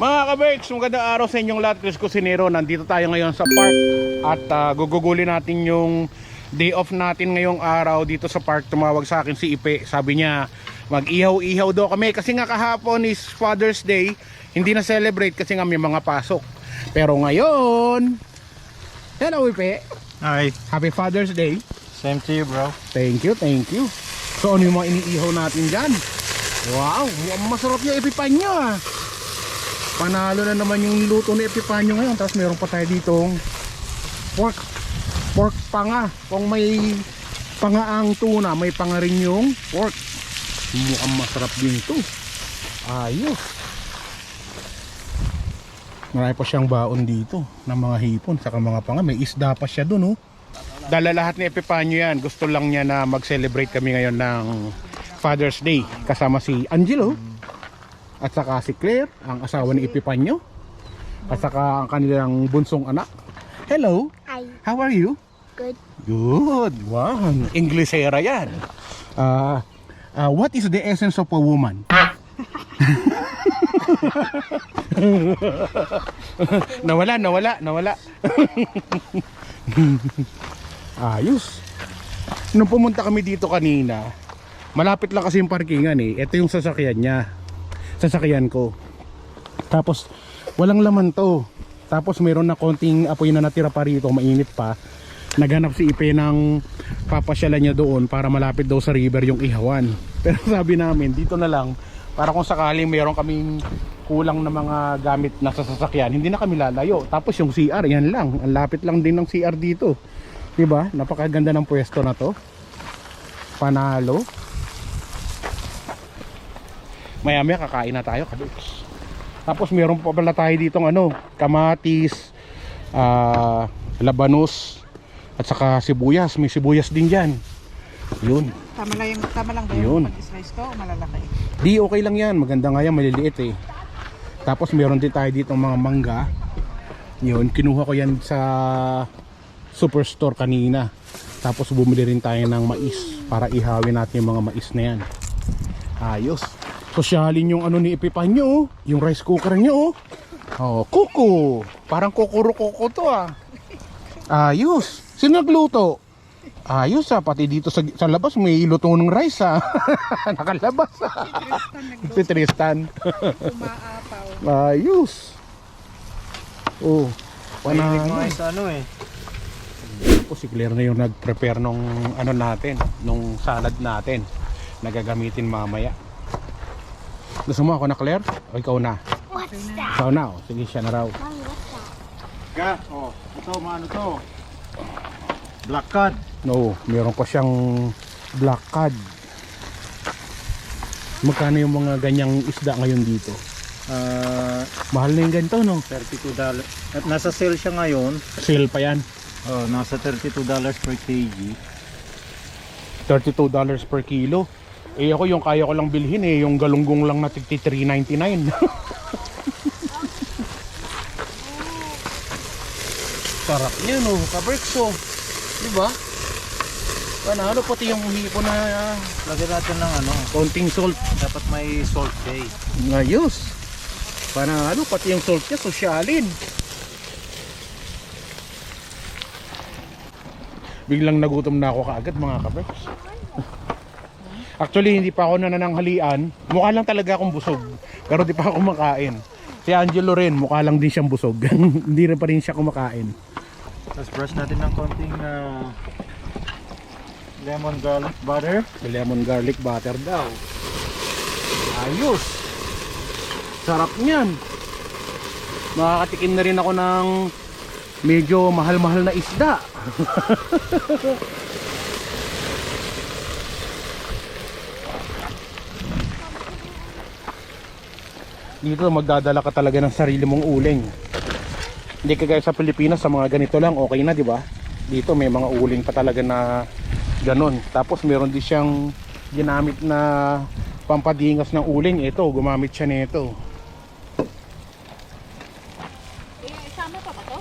Mga kaberks, magandang araw sa inyong lahat. Chris Cusinero, nandito tayo ngayon sa park at uh, gugugulin natin yung day off natin ngayong araw dito sa park. Tumawag sa akin si Ipe. Sabi niya, mag-ihaw-ihaw daw kami kasi nga kahapon is Father's Day. Hindi na celebrate kasi nga may mga pasok. Pero ngayon, hello Ipe. Hi. Happy Father's Day. Same to you, bro. Thank you, thank you. So ano yung mga iniihaw natin dyan? Wow, masarap yung epipanyo ah. Panalo na naman yung niluto ni epipanyo ngayon. Tapos meron pa tayo ditong pork. Pork panga. Kung may pangaang tuna, may panga rin yung pork. Mukhang masarap din to. Ayos. Marami pa siyang baon dito ng mga hipon saka mga panga. May isda pa siya dun oh. Dala lahat ni Epipanyo yan. Gusto lang niya na mag-celebrate kami ngayon ng Father's Day. Kasama si Angelo. At saka si Claire, ang asawa ni Epipanyo. At saka ang kanilang bunsong anak. Hello, Hi, how are you? good. Good. Wow, Englishera yan. Ah, ah, what is the essence of a woman? nawala, nawala, nawala. Ayos. Nung pumunta kami dito kanina, malapit lang kasi yung parkingan eh. Ito yung sasakyan niya. Sasakyan ko. Tapos, walang laman to. Tapos meron na konting apoy na natira pa rito, mainit pa. Naghanap si Ipe ng papasyalan niya doon para malapit daw sa river yung ihawan. Pero sabi namin, dito na lang, para kung sakaling meron kaming kulang na mga gamit na sa sasakyan, hindi na kami lalayo. Tapos yung CR, yan lang. Ang lapit lang din ng CR dito. 'Di ba? Napakaganda ng pwesto na to. Panalo. Maya maya kakain na tayo, kabiks. Tapos meron pa pala tayo ditong ano, kamatis, ah, labanos, at saka sibuyas. May sibuyas din dyan. Yun. Tama lang, yung, tama lang ba Yun. yung pag-slice ko o malalaki? Di okay lang yan. Maganda nga yan, maliliit eh. Tapos meron din tayo dito mga mangga. Yun, kinuha ko yan sa superstore kanina. Tapos bumili rin tayo ng mais para ihawin natin yung mga mais na yan. Ayos. Sosyalin yung ano ni Epipanyo, oh. yung rice cooker niyo. Oh, oh kuko. Parang kukuro-kuko to ah. Ayos. Sino nagluto? Ayos ah, pati dito sa, sa labas may luto ng rice ah. Nakalabas ah. Si Tristan. Umaapaw. Ayos. Oh, panalo. sa ano eh. Ako si Claire na yung nag-prepare nung ano natin, nung salad natin. Nagagamitin mamaya. Gusto mo ako na Claire? O ikaw na? What's that? Ikaw na. oh. Sige siya na raw. Mommy, what's that? Ga, oh. Ito, maano to? Black cod. No, meron pa siyang black cod. Magkano yung mga ganyang isda ngayon dito? Ah, Mahal na yung ganito, no? 32 dollars. At nasa sale siya ngayon. Sale pa yan. Oh, nasa 32 dollars per kg. $32 per kilo. Eh ako yung kaya ko lang bilhin eh, yung galunggong lang na tigti 3.99. Sarap niya no, kaberkso. Di ba? Panalo pati yung hipo na ah, Lagyan natin ng ano. konting salt. Dapat may salt bay. Ngayos. Panalo pati yung salt niya, sosyalin. Biglang nagutom na ako kaagad mga kaberks. Actually, hindi pa ako nanananghalian. Mukha lang talaga akong busog. Pero di pa ako kumakain. Si Angelo rin, mukha lang din siyang busog. hindi rin pa rin siya kumakain. Tapos brush natin ng konting ah, lemon garlic butter. Lemon garlic butter daw. Ayos. Sarap niyan. Makakatikim na rin ako ng medyo mahal-mahal na isda. Dito magdadala ka talaga ng sarili mong uling. Hindi kagaya sa Pilipinas sa mga ganito lang okay na, di ba? Dito may mga uling pa talaga na ganon. Tapos meron din siyang ginamit na pampadingas ng uling. Ito, gumamit siya nito. Eh, sama pa ba to?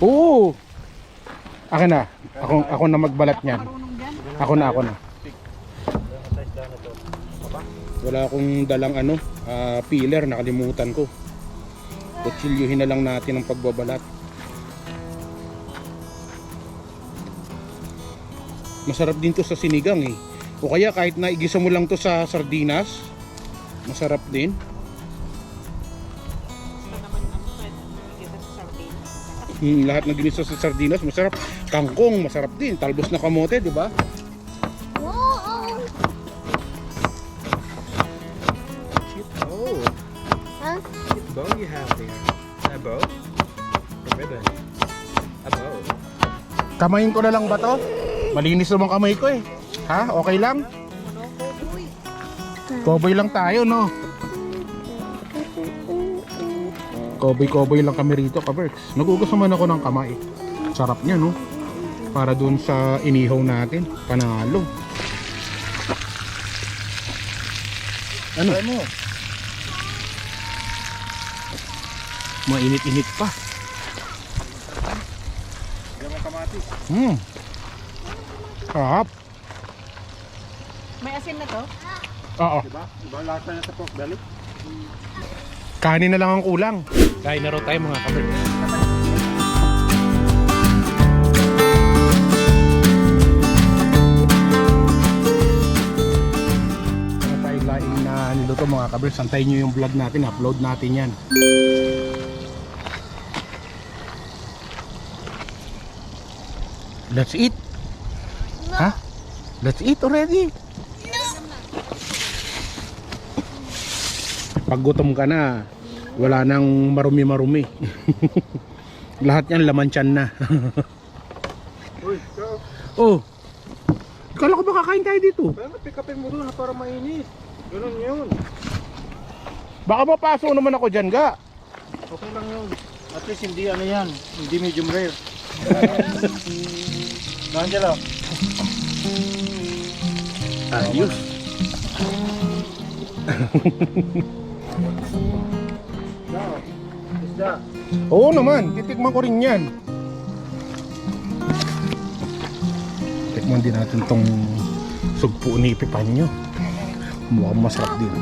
Oo. Akin na. Ako, ako na magbalat niyan. Ako na, ako na. Wala akong dalang ano, ah, peeler, nakalimutan ko. Kutsilyuhin na lang natin ang pagbabalat. Masarap din to sa sinigang eh. O kaya kahit na igisa mo lang to sa sardinas, masarap din. Hmm, lahat na ginisa sa sardinas, masarap. Kangkong, masarap din. Talbos na kamote, di ba? Kamayin ko na lang ba to? Malinis naman kamay ko eh. Ha? Okay lang? Cowboy lang tayo, no? Cowboy-cowboy lang kami rito, kaberks. Nagugas naman ako ng kamay. Sarap niya, no? Para dun sa inihaw natin. Panalo. Ano? Mainit-init pa. Ang kamatis. Hmm. Sarap. May asin na to? Oo. Diba? Diba lasa niya sa pork belly? Kanin na lang ang kulang. Kain na raw tayo mga kaberks. Ano tayo laing na niluto mga kaberks. Antayin nyo yung vlog natin. Upload natin yan. Let's eat. Ha? Let's eat already. Pag gutom ka na, wala nang marumi-marumi. Lahat yan laman tiyan na. Uy, oh. Kala ko ba kakain tayo dito? kaya nga pick upin mo doon ha, para mainit. Ganun yun. Baka mapaso naman ako dyan, ga. Okay lang yun. At least hindi ano yan. Hindi medium rare. Angelo. Ayos. Oo naman, titikman ko rin yan. Tikman din natin tong sugpo ni Pipanyo. Mukhang masarap din.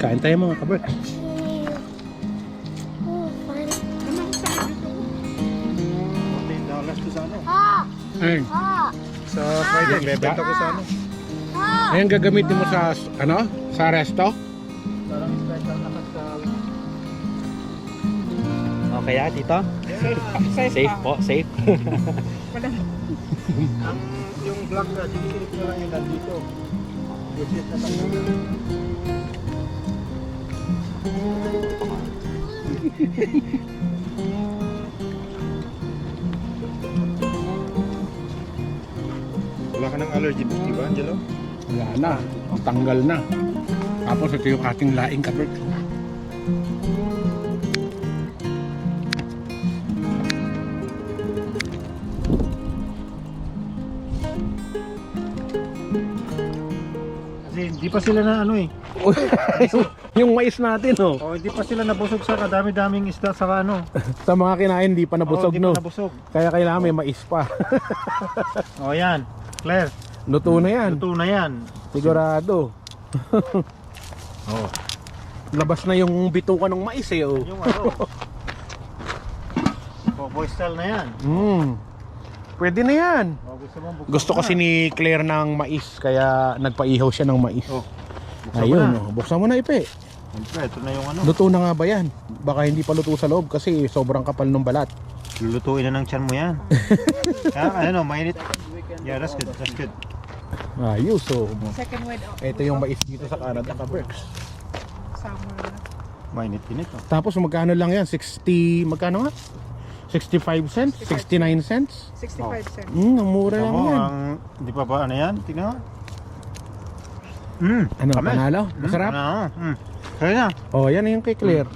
Kain tayo mga kabert. Ayun. Sa Friday, bebenta ko sa ano. Ah! Ayan gagamitin mo sa, ano? Sa resto? Parang special na sa... Okay ah, dito? Safe, Safe po, safe. Wala. Ang yung vlog na, dinisilip ko lang yung nandito. Which is natanggal. Wala ka ng allergy, di ba, Angelo? Wala na. Ang tanggal na. Tapos ito yung ating laing kabert. Kasi hindi pa sila na ano eh. yung mais natin, oh. Oh, hindi pa sila nabusog sa kadami-daming isda sa ano. Sa mga kinain, di pa nabusog, oh, hindi no? pa nabusog. Kaya kailangan may mais pa. Oh, yan. Claire, Luto na yan. luto na yan. Sigurado. Oh. Labas na yung bituka ng mais, eh, oh. Yung ano. oh, boy style na yan. Mm. Pwede na yan. Oh, gusto mo Gusto mo kasi na. ni Claire ng mais, kaya nagpaihaw siya ng mais. Oh, buksan mo Ayun, na. oh. buksan mo na ipe. Siyempre, ito na yung ano. Luto na nga ba yan? Baka hindi pa luto sa loob kasi sobrang kapal ng balat. Lulutuin na ng tiyan mo yan. ha, ano, mainit. Yeah, that's good. That's good. Ayos, so Second word. oh. ito yung mais dito sa Canada ka Berks. Summer na. Mainit init. Oh. Tapos magkano lang yan? 60, magkano nga? 65 cents? 69 cents? 65 cents. Hmm, ang mura lang Tama, yan. ang, di pa ba ano yan? Tingnan mo. Mm, Ano, kami. panalo? Mm, Masarap? Ano, mm. Kaya na. Oh, yan yung kay Claire.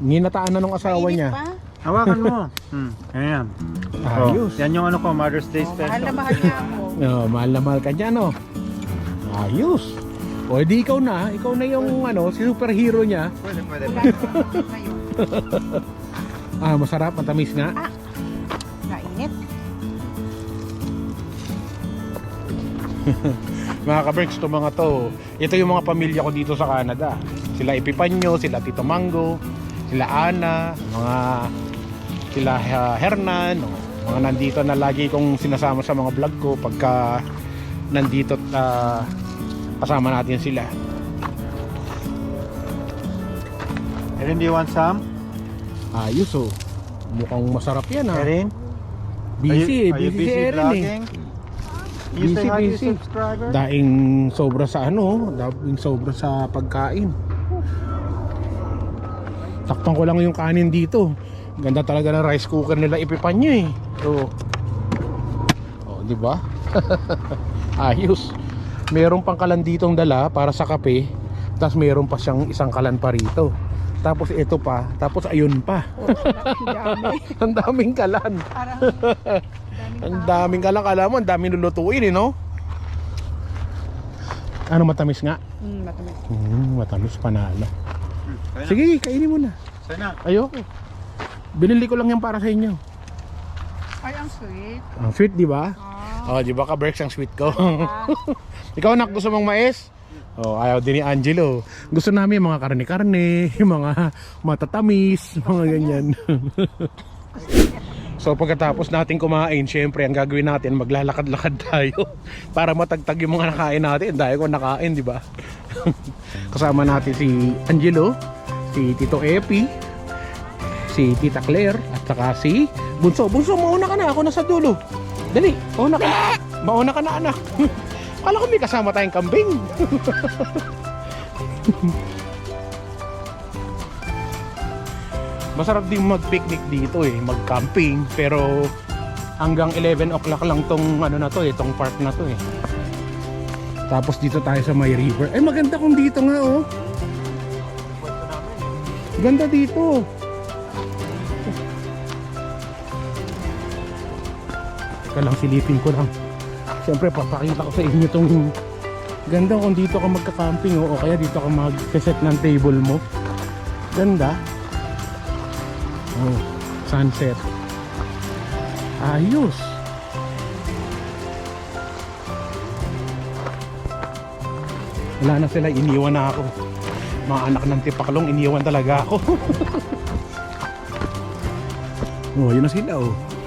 Ginataan na nung asawa Mainit niya. pa. Hawakan mo. mm. Ayan. Ayos. Oh, yan yung ano ko, Mother's Day Oh, mahal na special. mahal niya ako. Oh, mahal na mahal ka dyan, oh. Ayos. O, di ikaw na. Ikaw na yung, ano, si superhero niya. Pwede, pwede. Wala na ako ngayon. Ah, masarap. Matamis nga. Nainit. Mga ka-Berks, to mga to. Ito yung mga pamilya ko dito sa Canada. Sila Epipanyo, sila Tito Mango, sila Ana, mga sila uh, Hernan, o, mga nandito na lagi kong sinasama sa mga vlog ko pagka nandito uh, kasama natin sila. Erin, do you want some? Ayos oh. Mukhang masarap yan ah. Erin? Busy, are you, are you busy, busy si Erin eh. You Busy, busy. subscriber? Daing sobra sa ano, daing sobra sa pagkain. Takpan ko lang yung kanin dito. Ganda talaga ng rice cooker nila ipipan nyo eh. So, oh, di ba? Ayos. Meron pang kalan ditong dala para sa kape. Tapos meron pa siyang isang kalan pa rito. Tapos ito pa. Tapos ayun pa. Ang dami. Ang daming kalan. Parang Ang daming kalan. Kala mo, ang daming lulutuin eh, no? Ano matamis nga? Mm, matamis. Hmm, matamis panalo. Sige, kainin mo na. Sana. Ayoko. Binili ko lang yan para sa inyo. Ay, ang sweet. Ang sweet, di ba? Ah, Oh, di ba ka Berks ang sweet ko? Ikaw nak gusto mong mais? Oh, ayaw din ni Angelo. Gusto namin mga karne-karne, mga matatamis, mga ganyan. so pagkatapos natin kumain, syempre ang gagawin natin, maglalakad-lakad tayo para matagtag yung mga nakain natin. Dahil ko nakain, di ba? Kasama natin si Angelo, si Tito Epi, si Tita Claire, at saka si Bunso. Bunso, mauna ka na. Ako nasa dulo. Dali, mauna ka na. Mauna ka na, anak. Kala ko may kasama tayong kambing. Masarap din mag-picnic dito eh, mag-camping. Pero hanggang 11 o'clock lang tong ano na to eh, tong park na to eh. Tapos dito tayo sa may river. Eh maganda kung dito nga oh. Ganda dito. Teka lang, silipin ko lang. Siyempre, papakita ko sa inyo tong ganda kung dito ka magka-camping oh, o kaya dito ka mag-set ng table mo. Ganda. Oh, sunset. Ayos. Wala na sila, iniwan na ako. Mga anak ng tipaklong, iniwan talaga ako. oh, yun na sila oh.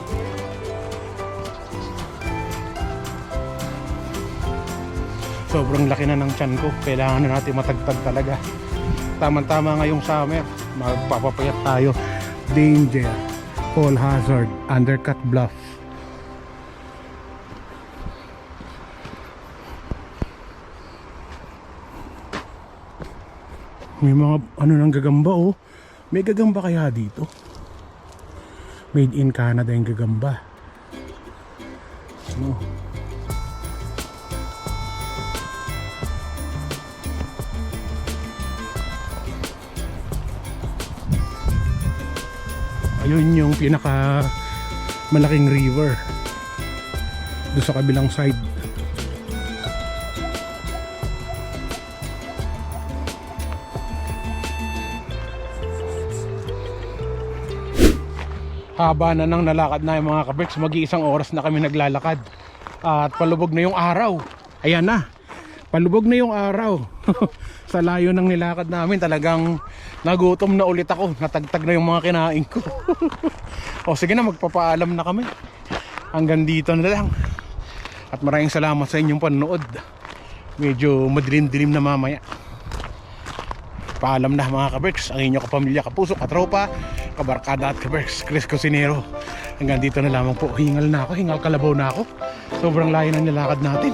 Sobrang laki na ng tiyan ko. Kailangan na natin matagtag talaga. Tamang tama ngayong summer. Magpapapayat tayo. Danger. Fall hazard. Undercut bluff. May mga ano nang gagamba oh. May gagamba kaya dito? Made in Canada yung gagamba. Oh. Ayun yung pinaka malaking river. Doon sa kabilang side. Haba na nang nalakad na yung mga kabricks mag-iisang oras na kami naglalakad. At palubog na yung araw. Ayan na. Palubog na yung araw sa layo ng nilakad namin talagang nagutom na ulit ako. Natagtag na yung mga kinain ko. O sige na magpapaalam na kami. Hanggang dito na lang. At maraming salamat sa inyong panonood. Medyo madilim-dilim na mamaya. Paalam na mga kaberks. Ang inyong kapamilya, kapuso, katropa kabarkada at kaberks Chris Cosinero hanggang dito na lamang po. Hingal na ako, hingal kalabaw na ako. Sobrang layo ng nilakad natin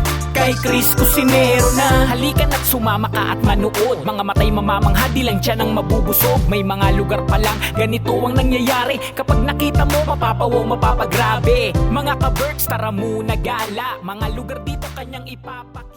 Kay Chris Cusinero na. Halika na't sumama ka at manood. Mga matay mamamangha di lang dyan ang mabubusog. May mga lugar pa lang ganito ang nangyayari. Kapag nakita mo mapapawaw mapapagrabe. Mga ka-birds tara muna gala. Mga lugar dito kanyang ipapakita